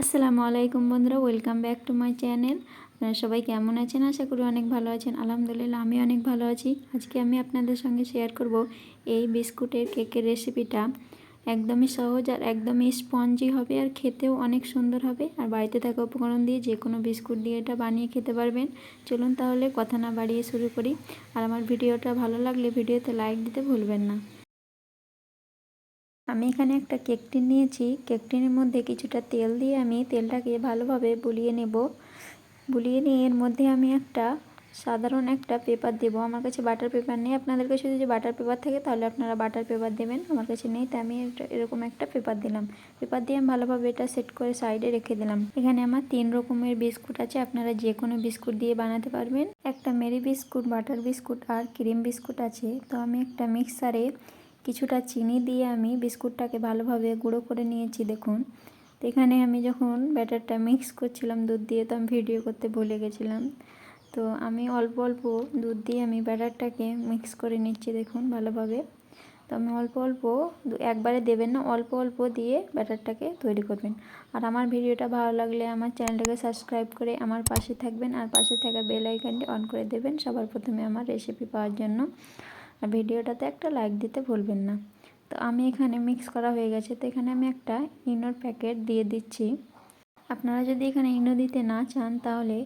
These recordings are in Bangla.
আসসালামু আলাইকুম বন্ধুরা welcome back to my channel আপনারা সবাই কেমন আছেন? আশা করি অনেক ভালো আছেন। আলহামদুলিল্লাহ, আমি অনেক ভালো আছি। আজকে আমি আপনাদের সঙ্গে শেয়ার করব এই বিস্কুটের কেকের রেসিপিটা একদমই সহজ আর একদমই স্পঞ্জি হবে আর খেতেও অনেক সুন্দর হবে। আর বাড়িতে থাকা উপকরণ দিয়ে যে কোনো বিস্কুট দিয়ে এটা বানিয়ে খেতে পারবেন। চলুন তাহলে কথা না বাড়িয়ে শুরু করি। আর আমার ভিডিওটা ভালো লাগলে ভিডিওতে লাইক দিতে ভুলবেন না। আমি এখানে একটা কেক টিন নিয়েছি। কেক টিনের মধ্যে কিছুটা তেল দিয়ে আমি তেলটাকে ভালোভাবে বুলিয়ে নেব। বুলিয়ে নিয়ে এর মধ্যে আমি একটা সাধারণ একটা পেপার দেব। আমার কাছে বাটার পেপার নেই। আপনাদের কাছে যদি বাটার পেপার থাকে তাহলে আপনারা বাটার পেপার দেবেন। আমার কাছে নেই, তাই আমি এরকম একটা পেপার দিলাম। পেপার দিয়ে আমি ভালোভাবে এটা সেট করে সাইডে রেখে দিলাম। এখানে আমার তিন রকমের বিস্কুট আছে। আপনারা যে কোনো বিস্কুট দিয়ে বানাতে পারবেন। একটা মেরি বিস্কুট, বাটার বিস্কুট আর ক্রিম বিস্কুট আছে। তো আমি একটা মিক্সারে কিছুটা চিনি দিয়ে আমি বিস্কুটটাকে ভালোভাবে গুঁড়ো করে নিয়েছি, দেখুন। তো এখানে আমি যখন ব্যাটারটা মিক্স করছিলাম দুধ দিয়ে, তো আমি ভিডিও করতে ভুলে গেছিলাম। তো আমি অল্প অল্প দুধ দিয়ে আমি ব্যাটারটাকে মিক্স করে নিচ্ছি, দেখুন, ভালোভাবে। তো আমি অল্প অল্প একবারে দেবেন না, অল্প অল্প দিয়ে ব্যাটারটাকে তৈরি করবেন। আর আমার ভিডিওটা ভালো লাগলে আমার চ্যানেলটাকে সাবস্ক্রাইব করে আমার পাশে থাকবেন, আর পাশে থাকা বেল আইকনটি অন করে দেবেন সবার প্রথমে আমার রেসিপি পাওয়ার জন্য। আর ভিডিওটাতে একটা লাইক দিতে ভুলবেন না। তো আমি এখানে মিক্স করা হয়ে গেছে, তো এখানে আমি একটা ইনোর প্যাকেট দিয়ে দিচ্ছি। আপনারা যদি এখানে ইনো দিতে না চান, তাহলে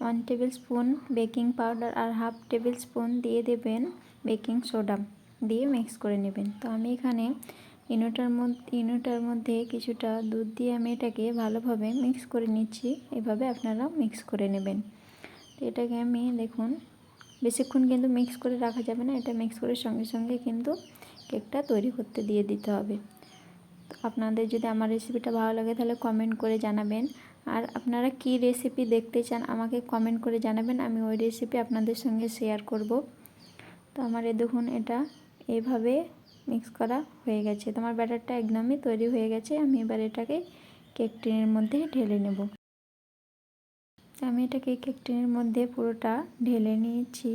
one table spoon baking powder আর হাফ টেবিল স্পুন দিয়ে দেবেন বেকিং সোডা দিয়ে মিক্স করে নেবেন। তো আমি এখানে ইনোটার মধ্যে ইনোটার মধ্যে কিছুটা দুধ দিয়ে আমি এটাকে ভালোভাবে মিক্স করে নিচ্ছি। এভাবে আপনারা মিক্স করে নেবেন। তো এটাকে আমি দেখুন বেশিক্ষণ কিন্তু মিক্স করে রাখা যাবে না, এটা মিক্স করে সঙ্গে সঙ্গে কিন্তু কেকটা তৈরি করতে দিয়ে দিতে হবে। আপনাদের যদি আমার রেসিপিটা ভালো লাগে তাহলে কমেন্ট করে জানাবেন। আর আপনারা কি রেসিপি দেখতে চান আমাকে কমেন্ট করে জানাবেন, আমি ওই রেসিপি আপনাদের সঙ্গে শেয়ার করব। তো আমার এ দেখুন, এটা এভাবে মিক্স করা হয়ে গেছে। তোমার ব্যাটারটা একদমই তৈরি হয়ে গেছে, আমি এবার এটাকে কেক টিনের মধ্যে ঢেলে নেব। আমি এটাকে কেক টিনের মধ্যে পুরোটা ঢেলে নিয়েছি।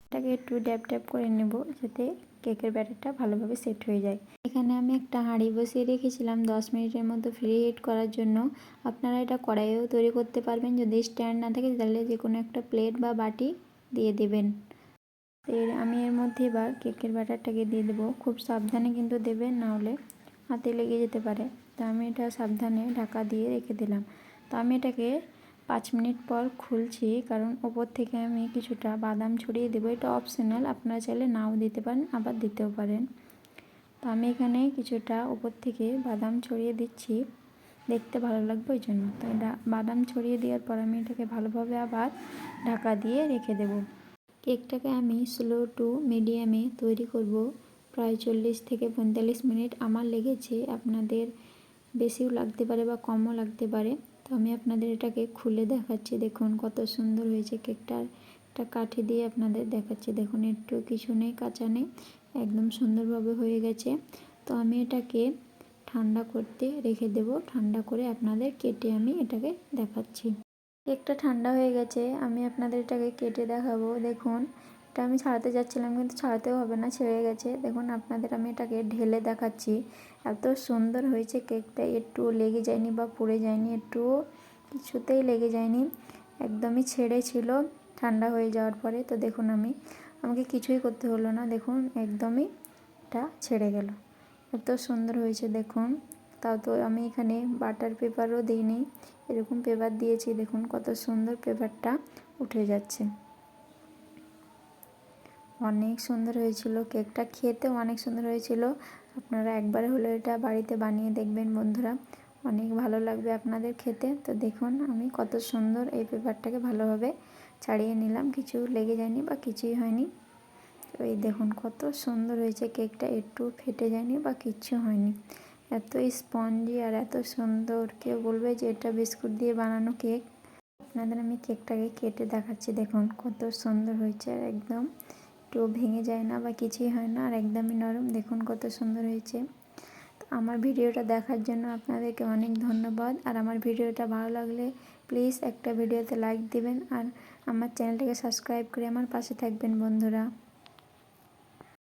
এটাকে একটু ড্যাপ ড্যাপ করে নেব যাতে কেকের ব্যাটারটা ভালোভাবে সেট হয়ে যায়। এখানে আমি একটা হাঁড়ি বসিয়ে রেখেছিলাম দশ মিনিটের মতো ফ্রি হিট করার জন্য। আপনারা এটা কড়াইয়েও তৈরি করতে পারবেন। যদি স্ট্যান্ড না থাকে তাহলে যে কোনো একটা প্লেট বা বাটি দিয়ে দেবেন। এর, আমি এর মধ্যে এবার কেকের ব্যাটারটাকে দিয়ে দেবো। খুব সাবধানে কিন্তু দেবেন নাহলে হাতে লেগে যেতে পারে। তো আমি এটা সাবধানে ঢাকা দিয়ে রেখে দিলাম। তো আমি এটাকে পাঁচ মিনিট পর খুলছি, কারণ ওপর থেকে আমি কিছুটা বাদাম ছড়িয়ে দেবো। এটা অপশনাল আপনারা চাইলে নাও দিতে পারেন, আবার দিতেও পারেন। তো আমি এখানে কিছুটা ওপর থেকে বাদাম ছড়িয়ে দিচ্ছি। দেখতে ভালো লাগবে ওই জন্য। তো বাদাম ছড়িয়ে দেওয়ার পর আমি এটাকে ভালোভাবে আবার ঢাকা দিয়ে রেখে দেব। কেকটাকে আমি স্লো টু মিডিয়ামে তৈরি করব। প্রায় চল্লিশ থেকে পঁয়তাল্লিশ মিনিট আমার লেগেছে। আপনাদের বেশিও লাগতে পারে বা কমও লাগতে পারে। তো আমি আপনাদের এটাকে খুলে দেখাচ্ছি। দেখুন কত সুন্দর হয়েছে কেকটার। একটা কাঠি দিয়ে আপনাদের দেখাচ্ছি। দেখুন, একটু কিছু নেই, কাঁচা নেই, একদম সুন্দরভাবে হয়ে গেছে। তো আমি এটাকে ঠান্ডা করতে রেখে দেব। ঠান্ডা করে আপনাদের কেটে আমি এটাকে দেখাচ্ছি। কেকটা ঠান্ডা হয়ে গেছে। আমি আপনাদের এটাকে কেটে দেখাবো। দেখুন এটা আমি ছাড়াতে যাচ্ছিলাম, কিন্তু ছাড়াতেও হবে না, ছেড়ে গেছে। দেখুন, আপনাদের আমি এটাকে ঢেলে দেখাচ্ছি। এত সুন্দর হয়েছে কেকটা, একটু লেগে যায়নি বা পুড়ে যায়নি, একটু কিছুতেই লেগে যায়নি। একদমই ছেড়ে ছিল, ঠান্ডা হয়ে যাওয়ার পরে। তো দেখুন আমি, আমাকে কিছুই করতে হলো না, দেখুন, একদমই এটা ছেড়ে গেল। এত সুন্দর হয়েছে, দেখুন। তাও তো আমি এখানে বাটার পেপারও দিইনি, এরকম পেপার দিয়েছি, দেখুন কত সুন্দর পেপারটা উঠে যাচ্ছে। অনেক সুন্দর হয়েছিল। কেকটা খেতেও অনেক সুন্দর হয়েছিল। আপনারা একবার হলো এটা বাড়িতে বানিয়ে দেখবেন বন্ধুরা। অনেক ভালো লাগবে আপনাদের খেতে। তো দেখুন, আমি কত সুন্দর এই পেপারটাকে ভালোভাবে ছাড়িয়ে নিলাম। কিছু লেগে যায়নি বা কিছুই হয়নি। তো এই দেখুন, কত সুন্দর হয়েছে কেকটা। একটু ফেটে যায়নি বা কিচ্ছু হয়নি। এত স্পঞ্জি আর এত সুন্দর। কেউ বলবে যে এটা বিস্কুট দিয়ে বানানো কেক। আপনাদের আমি কেকটাকে কেটে দেখাচ্ছি। দেখুন, কত সুন্দর হয়েছে আর একদম একটু ভেঙে যায় না বা কিছুই হয় না, আর একদমই নরম। দেখুন কত সুন্দর হয়েছে। আমার ভিডিওটা দেখার জন্য আপনাদেরকে অনেক ধন্যবাদ। আর আমার ভিডিওটা ভালো লাগলে প্লিজ একটা ভিডিওতে লাইক দিবেন। আর আমার চ্যানেলটাকে সাবস্ক্রাইব করে আমার পাশে থাকবেন বন্ধুরা।